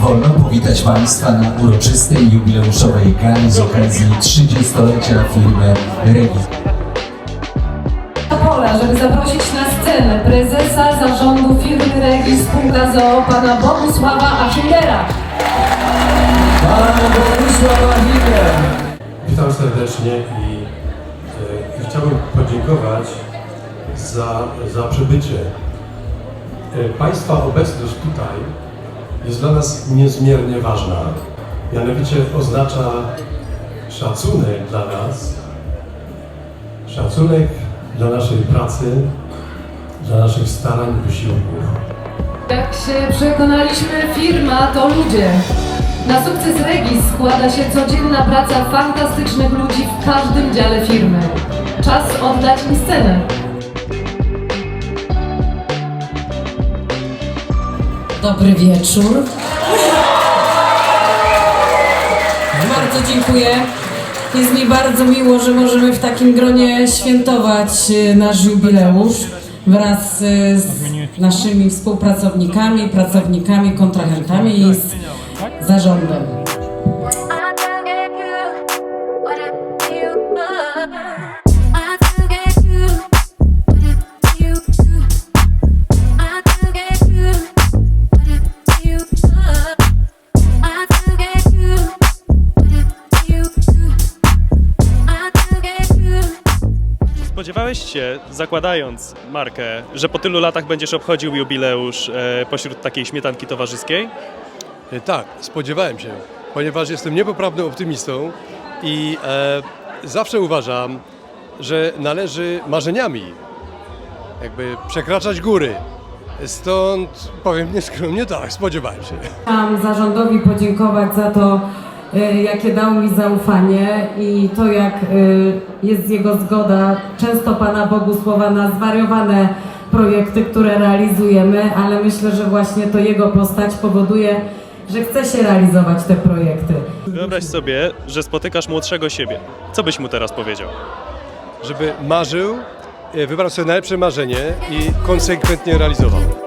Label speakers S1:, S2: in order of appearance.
S1: przywitać Państwa na uroczystej jubileuszowej gali z okazji 30-lecia firmy Regis.
S2: pola, żeby zaprosić na scenę prezesa zarządu firmy Regis Spółka ZOO, pana Bogusława Achillera.
S1: Pan Bogusław Achiller.
S3: Witam serdecznie i, e, i chciałbym podziękować za, za przybycie. E, Państwa obecność tutaj jest dla nas niezmiernie ważna. Mianowicie oznacza szacunek dla nas, szacunek dla naszej pracy, dla naszych starań wysiłków.
S2: Jak się przekonaliśmy, firma to ludzie. Na sukces Regis składa się codzienna praca fantastycznych ludzi w każdym dziale firmy. Czas oddać im scenę.
S4: Dobry wieczór. Bardzo dziękuję. Jest mi bardzo miło, że możemy w takim gronie świętować e, nasz jubileusz wraz e, z naszymi współpracownikami, pracownikami, kontrahentami i z zarządem.
S5: Spodziewałeś się, zakładając markę, że po tylu latach będziesz obchodził jubileusz e, pośród takiej śmietanki towarzyskiej?
S3: E, Tak, spodziewałem się, ponieważ jestem niepoprawnym optymistą i e, zawsze uważam, że należy marzeniami jakby przekraczać góry. Stąd powiem nieskromnie tak, spodziewałem się.
S4: Chciałam zarządowi podziękować za to, jakie dał mi zaufanie i to, jak y, jest jego zgoda często Pana Bogusława na zwariowane projekty, które realizujemy, ale myślę, że właśnie to jego postać powoduje, że chce się realizować te projekty.
S5: Wyobraź sobie, że spotykasz młodszego siebie. Co byś mu teraz powiedział?
S3: Żeby marzył, e, wybrał sobie najlepsze marzenie i konsekwentnie realizował.